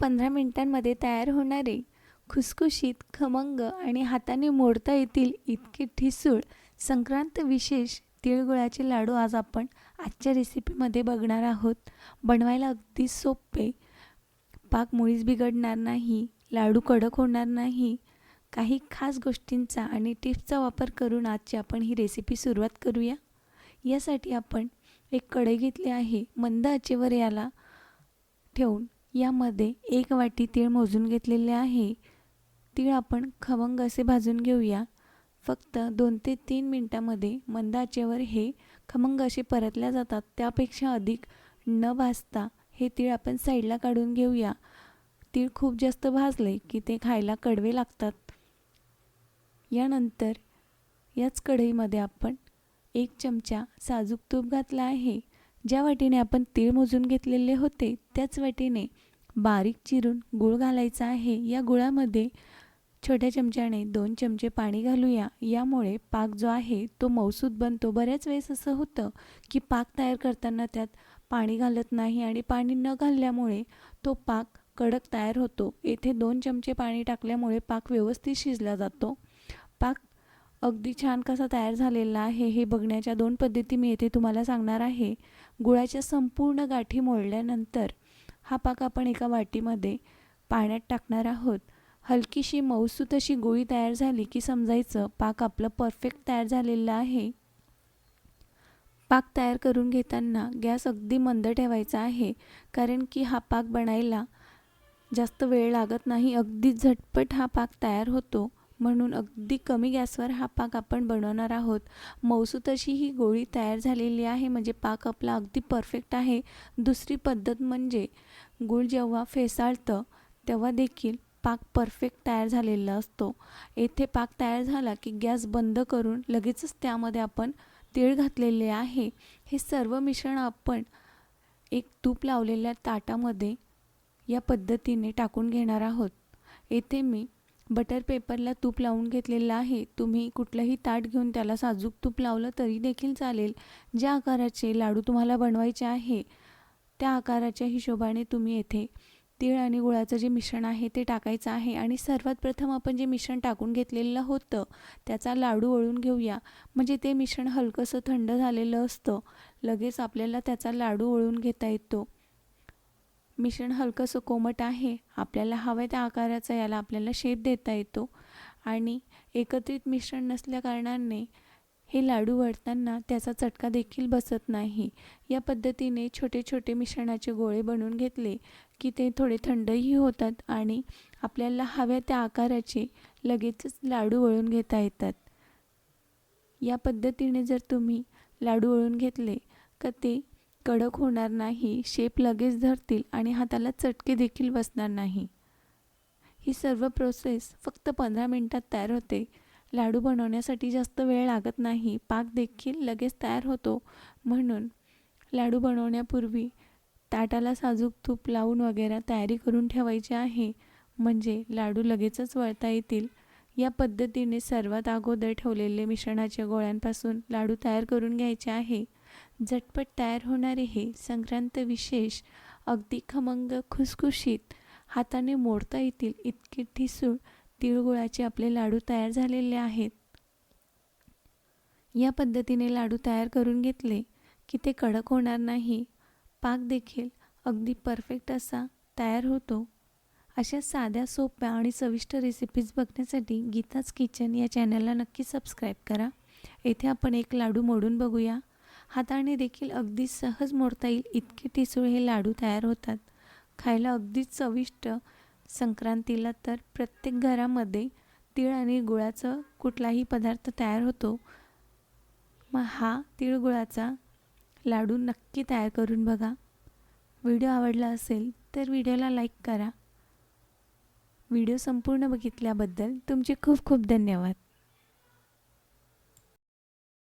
पंधरा मिनिटांमध्ये तयार होणारे खुसखुशीत खमंग आणि हाताने मोडता येतील इतके ठिसूळ संक्रांत विशेष तिळगुळाचे लाडू आज आपण आजच्या रेसिपीमध्ये बघणार आहोत. बनवायला अगदी सोपे. पाक मुळीच बिघडणार नाही. लाडू कडक होणार नाही. काही खास गोष्टींचा आणि टिप्सचा वापर करून आजची आपण ही रेसिपी सुरुवात करूया. यासाठी आपण एक कढई घेतली आहे. मंद आचेवर याला ठेवून यामध्ये एक वाटी तीळ मोजून घेतलेले आहे. तीळ आपण खमंग असे भाजून घेऊया. फक्त दोन ते तीन मिनटामध्ये मंद आचेवर हे खमंग असे परतल्या जातात. त्यापेक्षा अधिक न भाजता हे तीळ आपण साईडला काढून घेऊया. तीळ खूप जास्त भाजले की ते खायला कडवे लागतात. यानंतर याच कढईमध्ये आपण एक चमचा साजूक तूप घातला आहे. ज्या वाटीने आपण तीळ मोजून घेतलेले होते त्याच वाटीने बारीक चिरून गूळ घालायचा आहे. या गुळामध्ये छोट्या चमच्याने दोन चमचे पाणी घालूया. यामुळे पाक जो आहे तो मौसूद बनतो. बऱ्याच वेळेस असं होतं की पाक तयार करताना त्यात पाणी घालत नाही आणि पाणी न घालल्यामुळे तो पाक कडक तयार होतो. येथे दोन चमचे पाणी टाकल्यामुळे पाक व्यवस्थित शिजला जातो. पाक अगदी छान कसा तयार झालेला आहे हे बघण्याच्या दोन पद्धती मी येथे तुम्हाला सांगणार आहे. गुळाच्या संपूर्ण गाठी मोडल्यानंतर हा पाक आपण एका वाटीमध्ये पाण्यात टाकणार आहोत. हलकीशी मऊसूत अशी गोळी तयार झाली की समजायचं पाक आपलं परफेक्ट तयार झालेलं आहे. पाक तयार करून घेताना गॅस अगदी मंद ठेवायचा आहे कारण की हा पाक बनायला जास्त वेळ लागत नाही. अगदी झटपट हा पाक तयार होतो. म्हणून अगदी कमी गॅसवर हा पाक आपण बनवणार आहोत. मौसू तशी ही गोळी तयार झालेली आहे म्हणजे पाक आपला अगदी परफेक्ट आहे. दुसरी पद्धत म्हणजे गूळ जेव्हा फेसाळतं तेव्हा देखील पाक परफेक्ट तयार झालेला असतो. येथे पाक तयार झाला की गॅस बंद करून लगेचच त्यामध्ये आपण तीळ घातलेले आहे. हे सर्व मिश्रण आपण एक तूप लावलेल्या ताटामध्ये या पद्धतीने टाकून घेणार आहोत. येथे मी बटर पेपरला तूप लावून घेतलेलं आहे. तुम्ही कुठलंही ताट घेऊन त्याला साजूक तूप लावलं तरी देखील चालेल. ज्या आकाराचे लाडू तुम्हाला बनवायचे आहे त्या आकाराच्या हिशोबाने तुम्ही येथे तीळ आणि गुळाचं जे मिश्रण आहे ते टाकायचं आहे. आणि सर्वात प्रथम आपण जे मिश्रण टाकून घेतलेलं होतं त्याचा लाडू वळून घेऊया. म्हणजे ते मिश्रण हलकंसं थंड झालेलं असतं. लगेच आपल्याला त्याचा लाडू वळून घेता येतो. मिश्रण हलकंसं कोमट आहे. आपल्याला हव्या त्या आकाराचा याला आपल्याला शेप देता येतो. आणि एकत्रित मिश्रण नसल्या कारणाने हे लाडू वळताना त्याचा चटका देखील बसत नाही. या पद्धतीने छोटे छोटे मिश्रणाचे गोळे बनवून घेतले की ते थोडे थंडही होतात आणि आपल्याला हव्या त्या आकाराचे लगेचच लाडू वळून घेता येतात. या पद्धतीने जर तुम्ही लाडू वळून घेतले तर ते कडक होणार नाही शेप लगेच धरतील आणि हाताला चटके देखील बसणार नाही. ही सर्व प्रोसेस फक्त पंधरा मिनटात तयार होते. लाडू बनवण्यासाठी जास्त वेळ लागत नाही पाक देखील लगेच तयार होतो. म्हणून लाडू बनवण्यापूर्वी ताटाला साजूक तूप लावून वगैरे तयारी करून ठेवायची आहे. म्हणजे लाडू लगेचच वळता येतील. या पद्धतीने सर्वात अगोदर ठेवलेले मिश्रणाच्या गोळ्यांपासून लाडू तयार करून घ्यायचे आहे. झटपट तयार होणारे हे संक्रांत विशेष अगदी खमंग खुसखुशीत हाताने मोडता येतील इतके ठिसूळ तिळगुळाचे आपले लाडू तयार झालेले आहेत. या पद्धतीने लाडू तयार करून घेतले की ते कडक होणार नाही. पाक देखील अगदी परफेक्ट असा तयार होतो. अशा साध्या सोप्या आणि चविष्ट रेसिपीज बघण्यासाठी गीताच किचन या चॅनलला नक्की सबस्क्राईब करा. येथे आपण एक लाडू मोडून बघूया. हाताने देखील अगदी सहज मोडता येईल इतके टिसूळ हे लाडू तयार होतात. खायला अगदी चविष्ट संक्रांतीला तर प्रत्येक घरामध्ये तीळ आणि गुळाचं कुठलाही पदार्थ तयार होतो. मग हा तिळगुळाचा लाडू नक्की तयार करून बघा. व्हिडिओ आवडला असेल तर व्हिडिओला लाईक करा. व्हिडिओ संपूर्ण बघितल्याबद्दल तुमचे खूप खूप धन्यवाद.